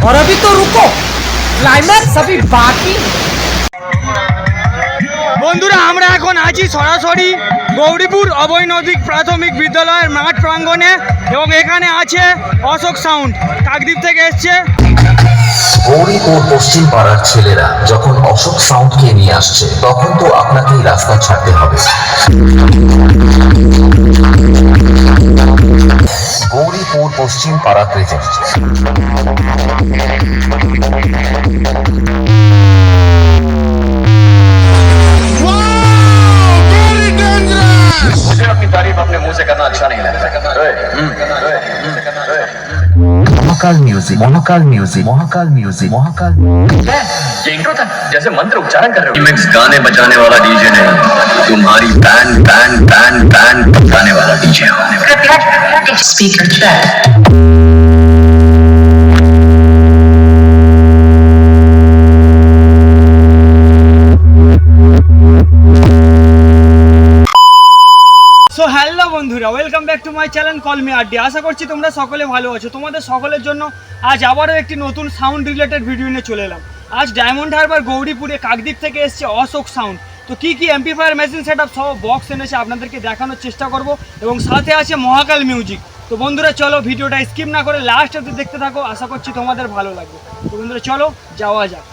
और अभी तो रुको क्लाइमैक्स अभी बाकी है বন্ধুরা আমরা এখন আছি সরাসরি গৌরীপুর অবৈনদিক প্রাথমিক বিদ্যালয়ের মাঠ প্রাঙ্গণে এবং এখানে আছে অশোক সাউন্ড কাকদ্বীপ থেকে এসছে গৌরীপুর পশ্চিম পাড়ার ছেলেরা যখন অশোক সাউন্ডকে নিয়ে আসছে তখন তো আপনাকেই রাস্তা ছাড়তে হবে গৌরীপুর পশ্চিম পাড়া প্রেজেন্ট मुझे अपनी तारीफ अपने मुंह से करना अच्छा नहीं लगता ओए, ओए, ओए। Mahakal music Mahakal music Mahakal music Mahakal जैसे मंत्र उच्चारण कर रहे हो। गाने बजाने वाला डीजे नहीं तुम्हारी बैंड बैंड बैंड बैंड बजाने वाला DJ speaker to my channel call me Addy আশা করছি তোমরা সকলে ভালো আছো। তোমাদের সকলের জন্য আজ আবারও একটি নতুন সাউন্ড রিলেটেড ভিডিও নিয়ে চলে এলাম। আজ ডায়মন্ড হারবার গৌরীপুরে কাকদ্বীপ থেকে এসছে অশোক সাউন্ড তো কী কী এমপিফায়ার মেশিন সেট আপ সহ বক্স এনেছে আপনাদেরকে দেখানোর চেষ্টা করব এবং সাথে আছে মহাকাল মিউজিক তো বন্ধুরা, চলো ভিডিওটা স্কিপ না করে লাস্ট অব্দি দেখতে থাকো। আশা করছি তোমাদের ভালো লাগবে। তো বন্ধুরা, চলো যাওয়া যাক।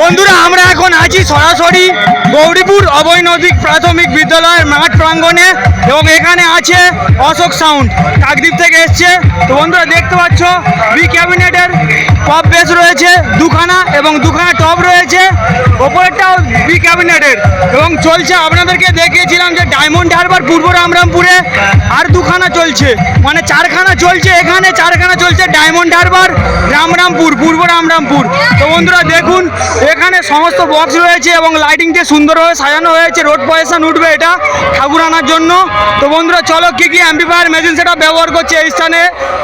বন্ধুরা, আমরা এখন আছি সরাসরি গৌরীপুর অবৈনদিক প্রাথমিক বিদ্যালয়ের মাঠ প্রাঙ্গণে এবং এখানে আছে অশোক সাউন্ড, কাকদ্বীপ থেকে এসছে। তো বন্ধুরা, দেখতে পাচ্ছ বি ক্যাবিনেটের টপ বেস রয়েছে, দুখানা এবং দুখানা টপ রয়েছে। ওপরেরটাও বি ক্যাবিনেটের এবং চলছে, আপনাদেরকে দেখিয়েছিলাম যে ডায়মন্ড হারবার পূর্ব রামরামপুরে আর দুখানা চলছে। মানে চারখানা চলছে এখানে, চারখানা চলছে ডায়মন্ড হারবার রামরামপুর, পূর্ব রামরামপুর। তো বন্ধুরা, দেখুন, এখানে সমস্ত বক্স রয়েছে এবং লাইটিং দিয়ে সুন্দরভাবে সাজানো হয়েছে। রোড পয়সা উঠবে এটা ঠাকুর আনার জন্য। তো বন্ধুরা, চলো কি কি অ্যাম্পিফায়ার মেশিন সেটা ব্যবহার করছে এই স্থানে,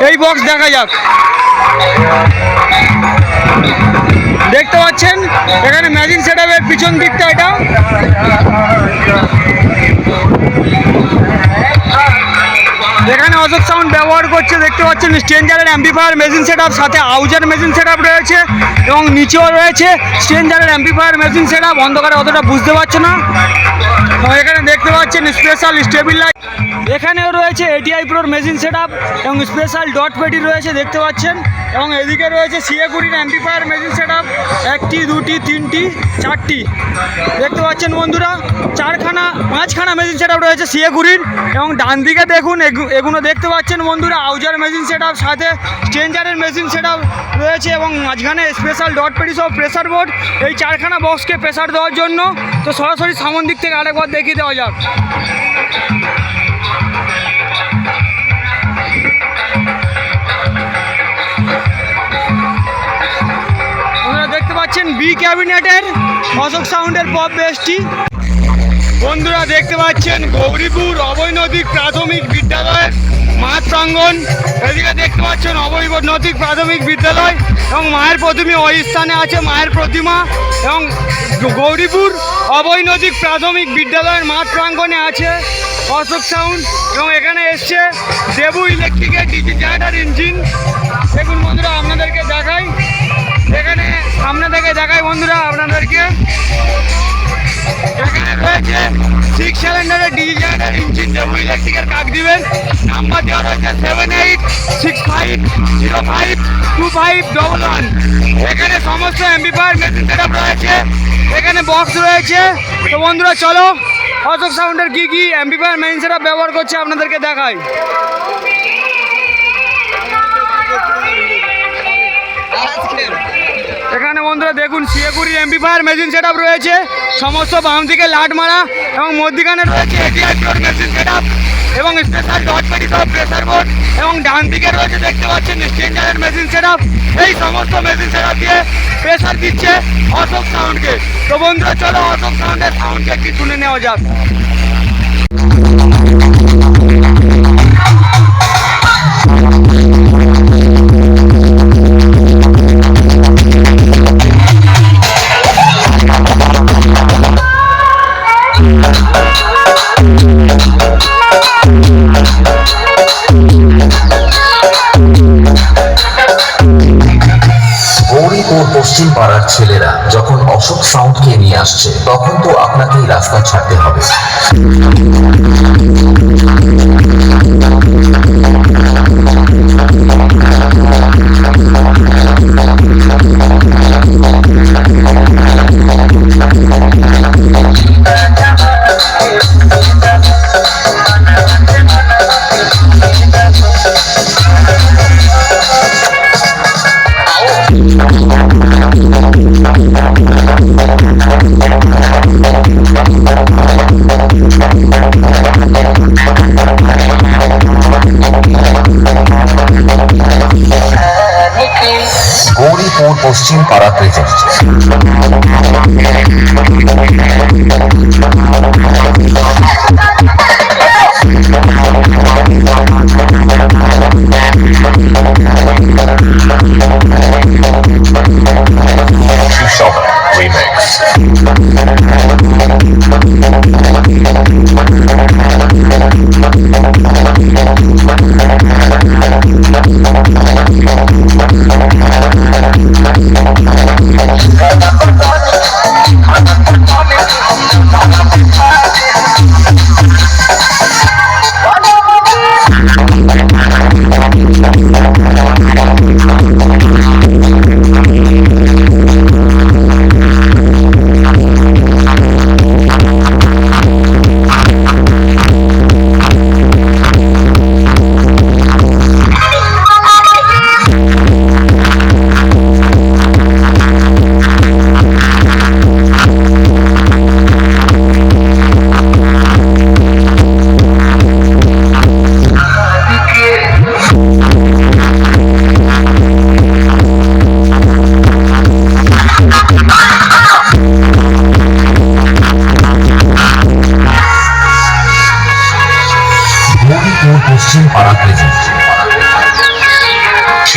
এই বক্স দেখা যাক। দেখতে পাচ্ছেন, এখানে ম্যাজিক সেটআপের পিছন দিকটা এটা। এখানে অশোক সাউন্ড ব্যবহার করছে, দেখতে পাচ্ছেন, স্ট্রেঞ্জারের অ্যাম্পিফায়ার মেশিন সেটআপ সাথে আউজার মেশিন সেটআপ রয়েছে এবং নিচেও রয়েছে। স্ট্রেঞ্জারের অ্যাম্পিফায়ার মেশিন সেটআপ অন্ধকারে অতটা বুঝতে পারছে না। এখানে দেখতে পাচ্ছেন স্পেশাল স্টেবিল লাইট এখানেও রয়েছে এটিআই প্রোর মেশিন সেটআপ এবং স্পেশাল ডট পেটি রয়েছে, দেখতে পাচ্ছেন। এবং এদিকে রয়েছে সিএ কুড়ির অ্যাম্পিফায়ার মেশিন সেটআপ একটি, দুটি, তিনটি, চারটি। দেখতে পাচ্ছেন বন্ধুরা, চারখানা, পাঁচখানা মেশিন সেটআপ রয়েছে সিএ কুড়ির। এবং ডান দিকে দেখুন, এগু- এগুলো দেখতে পাচ্ছেন বন্ধুরা আউজার মেশিন সেটআপ সাথে স্ট্রেঞ্জারের মেশিন সেটআপ রয়েছে এবং মাঝখানে স্পেশাল ডট পেটি সহ প্রেসার বোর্ড এই চারখানা বক্সকে প্রেসার দেওয়ার জন্য। তো সরাসরি সামন দিক থেকে আরেকবার দেখিয়ে দেওয়া যাক। পাচ্ছেন বি ক্যাবিনেটের অশোক সাউন্ডের পপ বেসটি বন্ধুরা দেখতে পাচ্ছেন গৌরীপুর অবৈনদিক প্রাথমিক বিদ্যালয়ের মাঠ প্রাঙ্গণ। এদিকে দেখতে পাচ্ছেন অবৈনদিক প্রাথমিক বিদ্যালয় এবং মায়ের প্রতিমা ওই স্থানে আছে, মায়ের প্রতিমা। এবং গৌরীপুর অবৈনদিক প্রাথমিক বিদ্যালয়ের মাঠ প্রাঙ্গণে আছে অশোক সাউন্ড। এবং এখানে এসছে দেবু ইলেকট্রিকের ডিজি জেনারেটার ইঞ্জিন। দেখুন বন্ধুরা, আপনাদেরকে দেখাই। এখানে সামনে থেকে দেখাই বন্ধুরা আপনাদেরকে। এখানে digital number six five zero five two five এখানে সমস্ত রয়েছে। এখানে বক্স রয়েছে। তো বন্ধুরা, চলো, অশোক সাউন্ডের কী কী এমবিপার মেশিন ব্যবহার করছে আপনাদেরকে দেখাই। বন্ধুরা দেখুন সিএকুড়ি এমপিফায়ার মেশিন সেট রয়েছে। সমস্ত বাম দিকে লাট মারা এবং মধ্যিখানে রয়েছে মেশিন সেট এবং স্পেশাল ডট পেটি সব প্রেসার বোর্ড এবং ডান দিকে রয়েছে, দেখতে পাচ্ছেন স্টেঞ্জারের মেশিন সেট এই সমস্ত মেশিন সেট দিয়ে প্রেসার দিচ্ছে অশোক সাউন্ডকে তো বন্ধুরা, চলো অশোক সাউন্ডের সাউন্ডকে একটু শুনে নেওয়া যাক। পাড়ার ছেলেরা যখন অশোক সাউন্ডকে নিয়ে আসছে তখন তো আপনাকেই রাস্তা ছাড়তে হবে। গৌরীপুর পশ্চিম পাড়া প্রেজেন্ট গৌরীপুর পশ্চিম পাড়া প্রেজেন্ট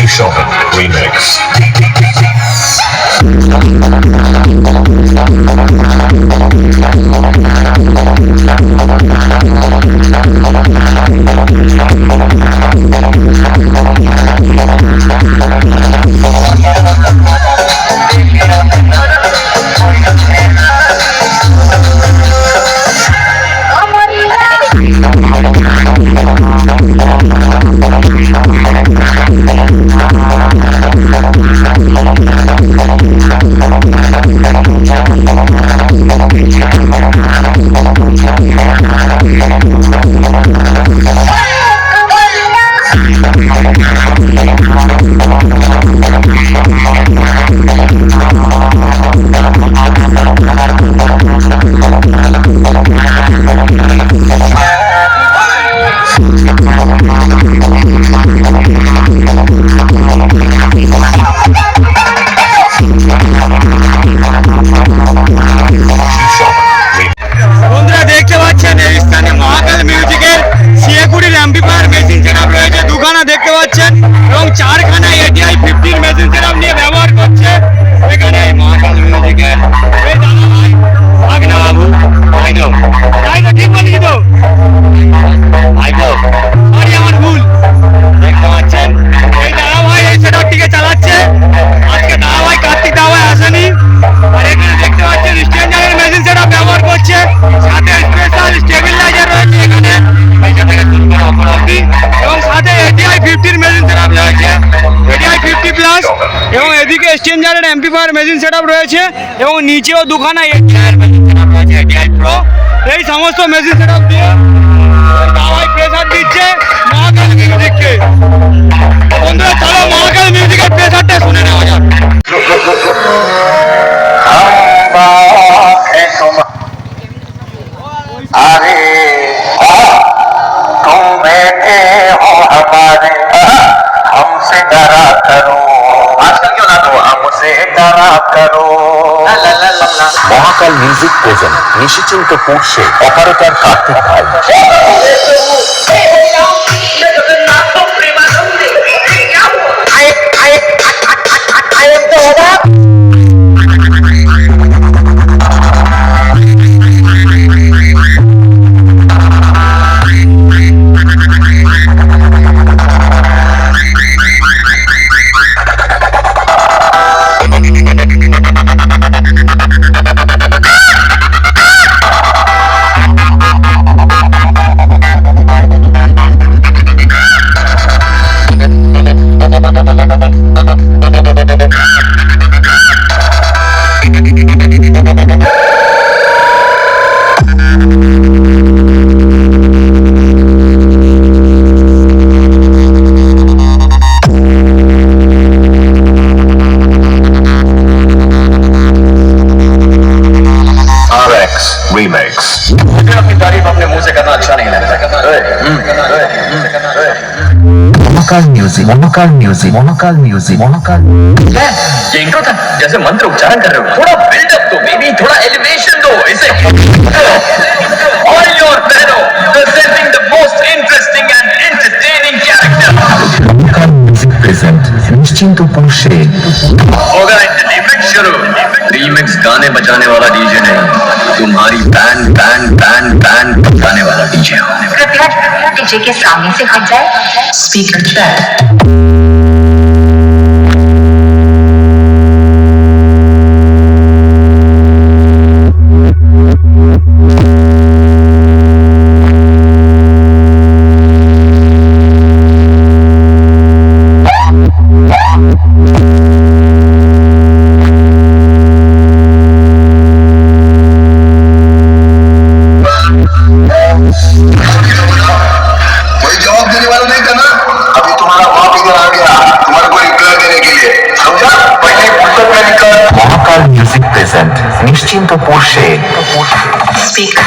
Shop Remix. Mm-hmm. এদিকে স্ট্যান্ডার্ডের এমপিফায়ার মেশিন সেটআপ রয়েছে এবং নিচেও দুখানা এই সমস্ত মেশিন সেটআপ দিয়ে দিচ্ছে মহাকাল মিউজিককে বন্ধুরা, চলো মহাকাল মিউজিকের শুনে अरे মহাকাল মিউজিক প্রেজেন্ট নিশিচিন্ত পড়ছে অপারেটার কার্তিক ভাই। Monokal music Monokal music Monokal music Monokal था जैसे मंत्र उच्चारण कर रहे हो थोड़ा बिल्डअप दो बेबी थोड़ा एलिवेशन दो इसे all your presenting the most interesting and entertaining character Monokal music present निश्चिंत उपन होगा शुरू रीमिक्स गाने बजाने वाला डीजे नहीं तुम्हारी बैन बैन बैन बैन बजाने वाला डीजे। हो कृपया डीजे के सामने से हट जाए। स्पीकर নিশ্চিন্ত বসে। স্পিক